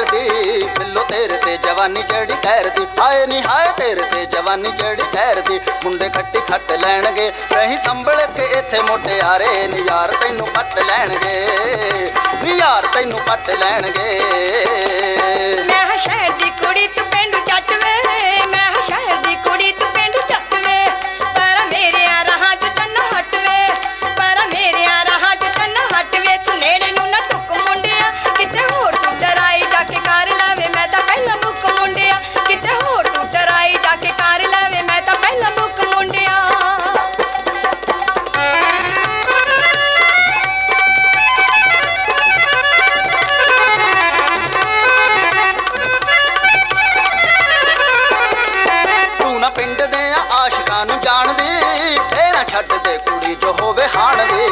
ਕਹਿਰ ਦੀ, ਬਿੱਲੋ ਤੇਰੇ ਤੇ ਜਵਾਨੀ ਚੜੀ ਕਹਿਰ ਹਾਏ ਨੀ ਹਾਏ ਤੇਰੇ ਤੇ ਜਵਾਨੀ ਚੜੀ ਕਹਿਰ ਮੁੰਡੇ ਖੱਟੀ ਖੱਟ ਲੈਣਗੇ ਰਹੀ ਸੰਭਲ ਕੇ ਇੱਥੇ ਮੋਟਿਆਰੇ ਨੀ ਯਾਰ ਤੈਨੂੰ ਪੱਟ ਲੈਣਗੇ, ਨੀ ਯਾਰ ਤੈਨੂੰ ਪੱਟ ਲੈਣਗੇ। ਮੈਂ ਸ਼ਹਿਰ ਦੀ ਕੁੜੀ ਤੂੰ ਪਿੰਡ ਜੱਟ ਵੇ। ਮੈਂ ਸ਼ਹਿਰ ਦੀ ਕੁੜੀ ਤੂੰ ਨਾ ਛੱਡ ਦੇ, ਕੁੜੀ ਜੋ ਹੋਵੇ ਹਾਣਦੀ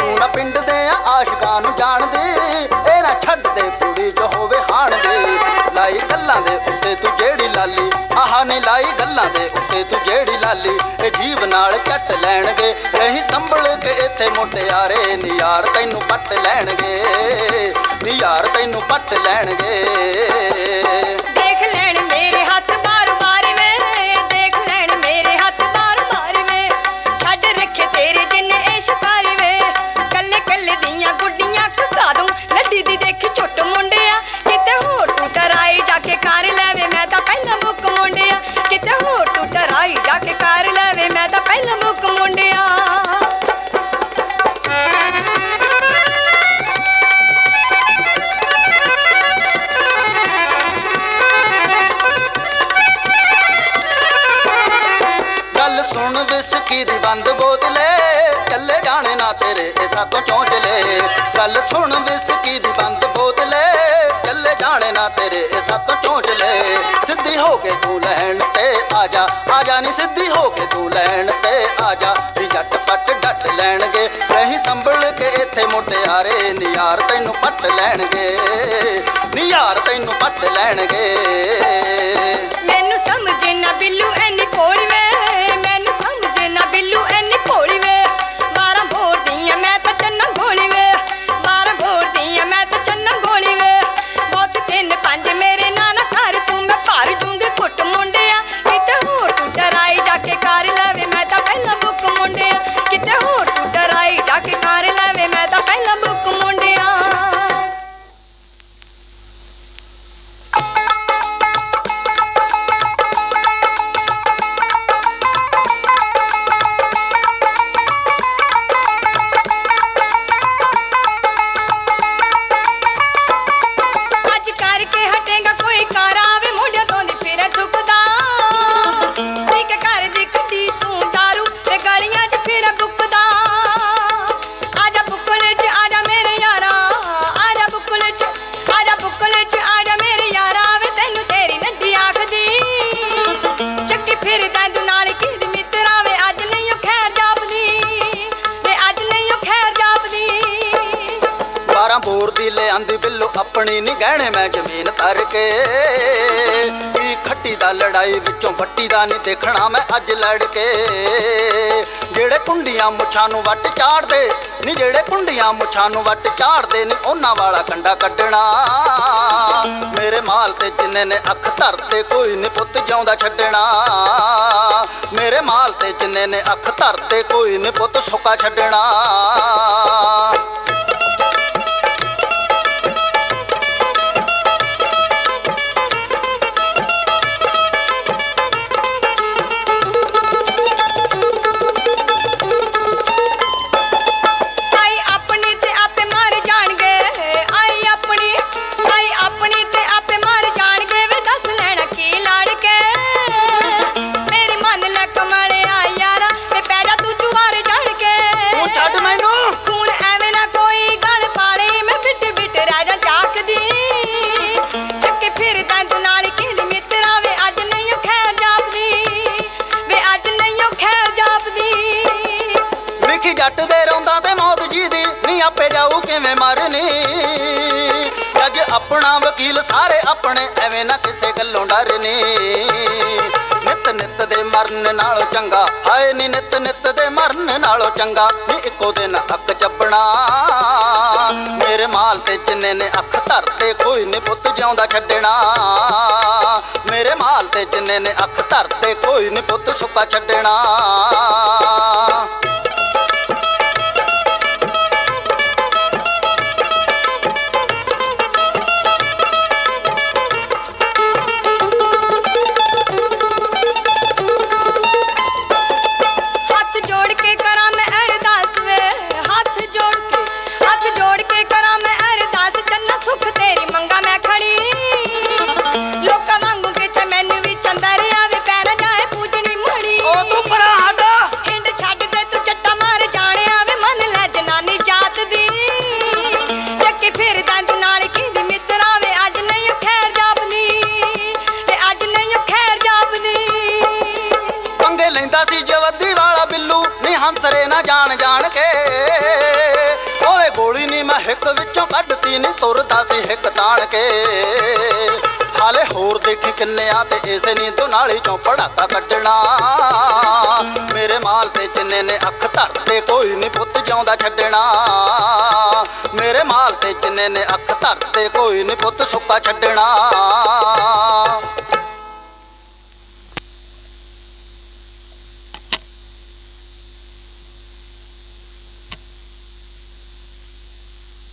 ਤੂੰ ਨਾ ਪਿੰਡ ਦੇ ਆ ਆਸ਼ਿਕਾਂ ਨੂੰ ਜਾਣਦੀ ਇਹ ਨਾ ਛੱਡ ਦੇ, ਕੁੜੀ ਜੋ ਹੋਵੇ ਹਾਣਦੀ ਲਾਈ ਗੱਲਾਂ ਦੇ ਉੱਤੇ ਤੂੰ ਜਿਹੜੀ ਲਾਲੀ, ਆਹ ਨੀ ਲਾਈ ਗੱਲਾਂ ਦੇ ਉੱਤੇ ਤੂੰ ਜਿਹੜੀ ਲਾਲੀ। ਇਹ ਜੀਵ ਨਾਲ ਚੱਟ ਲੈਣਗੇ ਰਹੀ ਸੰਭਲ ਕੇ ਇੱਥੇ ਮੁਟਿਆਰੇ। ਨੀ ਯਾਰ ਤੈਨੂੰ ਪੱਟ ਲੈਣਗੇ ਨੀ ਯਾਰ ਤੈਨੂੰ ਪੱਟ ਲੈਣਗੇ। ਦੇਖ ਲੈਣ ਟਰਾਈ ਜਾ ਕੇ ਕਰ ਲੈਵੇ, ਮੈਂ ਤਾਂ ਪਹਿਲਾਂ ਮੁੱਕ ਮੁੰਡਿਆ। ਕਿਤੇ ਹੋਰ ਤੂੰ ਟਰਾਈ ਜਾ ਕੇ ਕਰ ਲੈਵੇ, ਮੈਂ ਤਾਂ ਪਹਿਲਾਂ ਮੁੱਕ ਮੁੰਡਿਆ। ਗੱਲ ਸੁਣ ਵਿਸਕੀ ਦੀ ਬੰਦ ਬੋਤਲੇ ਚੱਲੇ ਜਾਣੇ ਨਾ ਤੇਰੇ, ਇਹ ਸਾਤੋਂ ਚੌਂਚਲੇ ਗੱਲ ਸੁਣ ਵਿਸਕੀ ਦੀ ਚੱਲੇ ਜਾਣੇ ਨਾ ਤੇਰੇ, ਇਹ ਸਾਤੋਂ ਸਿੱਧੀ ਹੋ ਕੇ ਤੂੰ ਲੈਣ ਤੇ ਆ ਜਾ। ਆ ਜਾ ਨੀ ਸਿੱਧੀ ਹੋ ਕੇ ਤੂੰ ਲੈਣ ਤੇ ਆ ਜਾ। ਵੀ ਜੱਟ ਪੱਟ ਡੱਟ ਲੈਣਗੇ। ਰਹੀ ਸੰਭਲ ਕੇ ਇੱਥੇ ਮੁਟਿਆਰੇ ਨੀ ਯਾਰ ਤੈਨੂੰ ਪੱਟ ਲੈਣਗੇ। ਨੀ ਯਾਰ ਤੈਨੂੰ ਪੱਟ ਲੈਣਗੇ। ਮੈਨੂੰ ਸਮਝ ਨਾ ਬਿੱਲੂ, ਐਨੀ ਭੋਲੀ ਵੇ ਬਾਰਾਂ ਬੋਰ ਦੀ ਲਿਆਂਦੀ ਬਿੱਲੋ ਆਪਣੀ ਨੀ ਗਹਿਣੇ, ਮੈਂ ਜ਼ਮੀਨ ਤਰ ਕੇ ਕੀ ਖੱਟੀ ਦਾ ਲੜਾਈ ਵਿੱਚੋਂ ਫੱਟੀ ਦਾ ਨਹੀਂ ਦੇਖਣਾ ਮੈਂ ਅੱਜ ਲੜ ਕੇ ਜਿਹੜੇ ਕੁੰਡੀਆਂ ਮੁੱਛਾਂ ਨੂੰ ਵੱਟ ਚਾੜਦੇ ਨੀ, ਜਿਹੜੇ ਕੁੰਡੀਆਂ ਮੁੱਛਾਂ ਨੂੰ ਵੱਟ ਚਾੜਦੇ ਨੇ, ਉਹਨਾਂ ਵਾਲਾ ਕੰਡਾ ਕੱਢਣਾ। ਮੇਰੇ ਮਾਲ ਤੇ ਜਿੰਨੇ ਨੇ ਅੱਖ ਧਰਤੇ, ਕੋਈ ਨੀ ਪੁੱਤ ਜਿਉਂਦਾ ਛੱਡਣਾ। ਮੇਰੇ ਮਾਲ ਤੇ ਜਿੰਨੇ ਨੇ ਅੱਖ ਧਰਤੇ, ਕੋਈ ਨੀ ਪੁੱਤ ਸੁੱਕਾ ਛੱਡਣਾ। ਜੱਟ ਦੇ ਰੌਂਦਾ ਤੇ ਮੌਤ ਜੀ ਦੀ ਨੀ ਆਪੇ ਜਾਊ ਕਿਵੇਂ ਮਰਨੀ। ਅੱਜ ਆਪਣਾ ਵਕੀਲ ਸਾਰੇ ਆਪਣੇ, ਐਵੇਂ ਨਾ ਕਿਸੇ ਗੱਲੋਂ ਡਰਨੀ। ਨਿਤ ਨਿਤ ਦੇ ਮਰਨ ਨਾਲੋਂ ਚੰਗਾ। ਹਾਏ ਨੀ ਨਿਤ ਨਿਤ ਦੇ ਮਰਨ ਨਾਲੋਂ ਚੰਗਾ। ਨੀ ਇੱਕੋ ਦਿਨ ਅੱਖ ਚੱਪਣਾ। ਮਾਲ ਤੇ ਜਿੰਨੇ ਨੇ ਅੱਖ ਧਰਤੇ ਕੋਈ ਨਹੀਂ ਪੁੱਤ ਜਿਉਂਦਾ ਛੱਡਣਾ। ਮੇਰੇ ਮਾਲ ਤੇ ਜਿੰਨੇ ਨੇ ਅੱਖ ਧਰਤੇ ਕੋਈ ਨਹੀਂ ਪੁੱਤ ਸੁੱਕਾ ਛੱਡਣਾ। ਹੱਥ ਜੋੜ ਕੇ ਕਰਾਂ ਜਾਣ ਜਾਣ ਕੇ। ਓਏ ਗੋਲੀ ਨੀ ਮੈਂ ਹਿੱਕ ਵਿੱਚੋਂ ਕੱਢਤੀ, ਨੀ ਤੁਰਦਾ ਸੀ ਹਿੱਕ ਤਾਣ ਕੇ। ਹਾਲੇ ਹੋਰ ਦੇਖੀ ਕਿੰਨੇ ਆ ਤੇ ਇਸੇ ਨੀ ਦੁਨਾਲੀ ਚੋਂ ਪੜਾਕਾ ਕੱਢਣਾ। ਮੇਰੇ ਮਾਲ ਤੇ ਜਿੰਨੇ ਨੇ ਅੱਖ ਧਰਤੇ ਕੋਈ ਨੀ ਪੁੱਤ ਜਿਉਂਦਾ ਛੱਡਣਾ। ਮੇਰੇ ਮਾਲ ਤੇ ਜਿੰਨੇ ਨੇ ਅੱਖ ਧਰਤੇ ਕੋਈ ਨੀ ਪੁੱਤ ਸੁੱਕਾ ਛੱਡਣਾ।